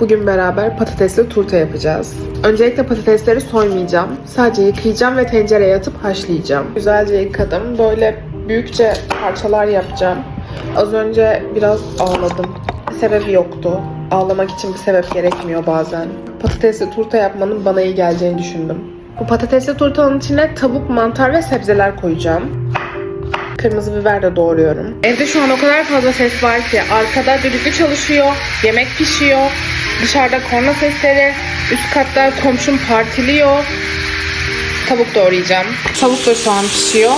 Bugün beraber patatesli turta yapacağız. Öncelikle patatesleri soymayacağım. Sadece yıkayacağım ve tencereye atıp haşlayacağım. Güzelce yıkadım. Böyle büyükçe parçalar yapacağım. Az önce biraz ağladım. Sebebi yoktu. Ağlamak için bir sebep gerekmiyor bazen. Patatesli turta yapmanın bana iyi geleceğini düşündüm. Bu patatesli turtanın içine tavuk, mantar ve sebzeler koyacağım. Kırmızı biber de doğruyorum. Evde şu an o kadar fazla ses var ki arkada düdüklü çalışıyor, yemek pişiyor, dışarıda korna sesleri, üst katta komşum partiliyor. Tavuk doğrayacağım. Tavuk da şu an pişiyor.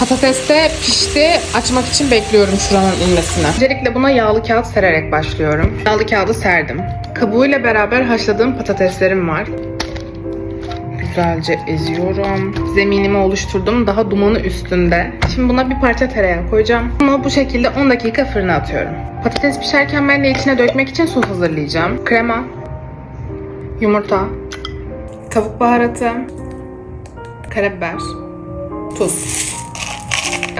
Patates de pişti. Açmak için bekliyorum şuranın inmesini. Öncelikle buna yağlı kağıt sererek başlıyorum. Yağlı kağıdı serdim. Kabuğuyla beraber haşladığım patateslerim var. Güzelce eziyorum. Zeminimi oluşturdum. Daha dumanı üstünde. Şimdi buna bir parça tereyağı koyacağım. Bunu bu şekilde 10 dakika fırına atıyorum. Patates pişerken ben de içine dökmek için sos hazırlayacağım. Krema, yumurta, tavuk baharatı, karabiber, tuz.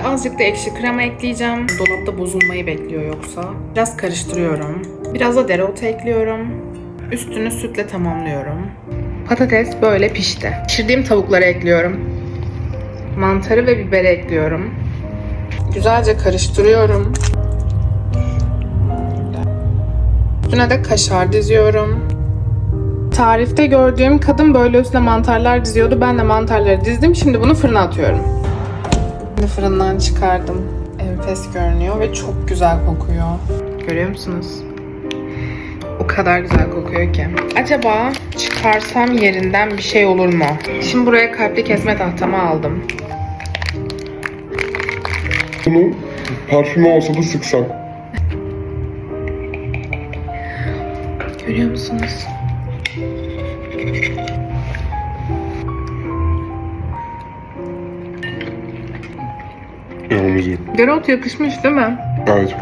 Azıcık da ekşi krema ekleyeceğim. Dolapta bozulmayı bekliyor yoksa. Biraz karıştırıyorum. Biraz da dereotu ekliyorum. Üstünü sütle tamamlıyorum. Patates böyle pişti. Pişirdiğim tavukları ekliyorum. Mantarı ve biberi ekliyorum. Güzelce karıştırıyorum. Üstüne de kaşar diziyorum. Tarifte gördüğüm kadın böyle üstüne mantarlar diziyordu. Ben de mantarları dizdim. Şimdi bunu fırına atıyorum. Şimdi fırından çıkardım. Enfes görünüyor ve çok güzel kokuyor. Görüyor musunuz? O kadar güzel kokuyor ki. Acaba çıkarsam yerinden bir şey olur mu? Şimdi buraya kalpli kesme tahtamı aldım. Bunu parfümü olsa da sıksak. Görüyor musunuz? Yağımızı. Dereotu yakışmış değil mi? Evet.